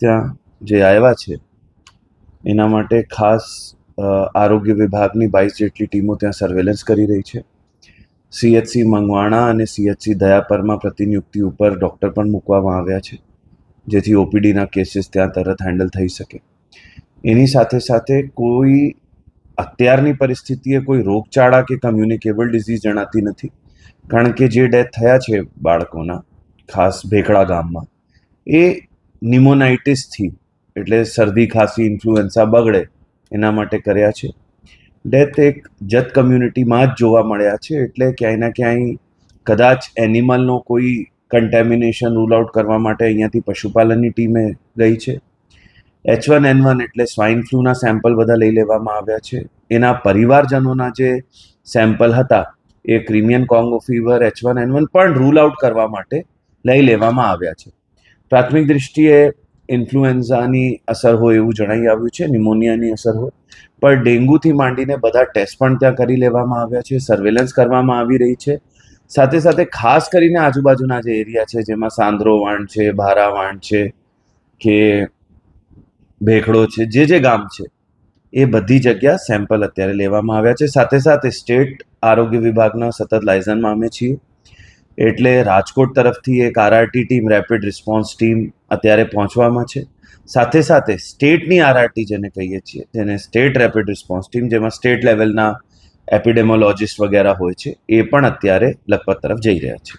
ત્યાં જે આવ્યા છે, એના માટે ખાસ આરોગ્ય વિભાગની બાવીસ જેટલી ટીમો ત્યાં સર્વેલન્સ કરી રહી છે. સીએચસી મંગવાણા અને સીએચસી દયાપરમાં પ્રતિનિયુક્તિ ઉપર ડૉક્ટર પણ મૂકવામાં આવ્યા છે, જેથી ઓપીડીના કેસીસ ત્યાં તરત હેન્ડલ થઈ શકે. એની સાથે સાથે કોઈ અત્યારની પરિસ્થિતિએ કોઈ રોગચાળા કે કમ્યુનિકેબલ ડિઝીઝ જણાતી નથી, કારણ કે જે ડેથ થયા છે બાળકોના, ખાસ ભેખડા ગામમાં, એ નિમોનાઇટિસથી એટલે શરદી, ખાંસી ઇન્ફ્લુએન્ઝા બગડે, એના માટે કર્યા છે. ડેથ એક જત કમ્યુનિટીમાં જ જોવા મળ્યા છે, એટલે ક્યાંય ના ક્યાંય કદાચ એનિમલનો કોઈ કન્ટેમિનેશન રૂલ આઉટ કરવા માટે અહીંયાથી પશુપાલનની ટીમે ગઈ છે. એચ વન એન વન એટલે સ્વાઇન ફ્લૂના સેમ્પલ બધા લઈ લેવામાં આવ્યા છે. એના પરિવારજનોના જે સેમ્પલ હતા, એ Crimean Congo fever H one N one પણ રૂલ આઉટ કરવા માટે લઈ લેવામાં આવ્યા છે. પ્રાથમિક દૃષ્ટિએ ઇન્ફ્લુએન્ઝાની અસર હોય એવું જણાઈ આવ્યું છે, નિમોનિયાની અસર હોય. પણ ડેન્ગ્યુથી માંડીને બધા ટેસ્ટ પણ ત્યાં કરી લેવામાં આવ્યા છે, સર્વેલન્સ કરવામાં આવી રહી છે. સાથે સાથે ખાસ કરીને આજુબાજુના જે એરિયા છે, જેમાં સાંદ્રો વાણ છે, ભારા વાણ છે, કે ભેખડો છે, જે જે ગામ છે, એ બધી જગ્યા સેમ્પલ અત્યારે લેવામાં આવ્યા છે. સાથે સાથે સ્ટેટ આરોગ્ય વિભાગના સતત લાયઝનમાં અમે છીએ. એટલે રાજકોટ તરફથી એક RRT team rapid response team અત્યારે પહોંચવામાં છે. સાથે સાથે સ્ટેટની આરઆરટી જેને કહીએ છીએ જેને સ્ટેટ રેપિડ રિસ્પોન્સ ટીમ જેમાં સ્ટેટ લેવલના એપિડેમોલોજિસ્ટ વગેરે હોય છે, એ પણ અત્યારે લખપત તરફ જઈ રહ્યા છે.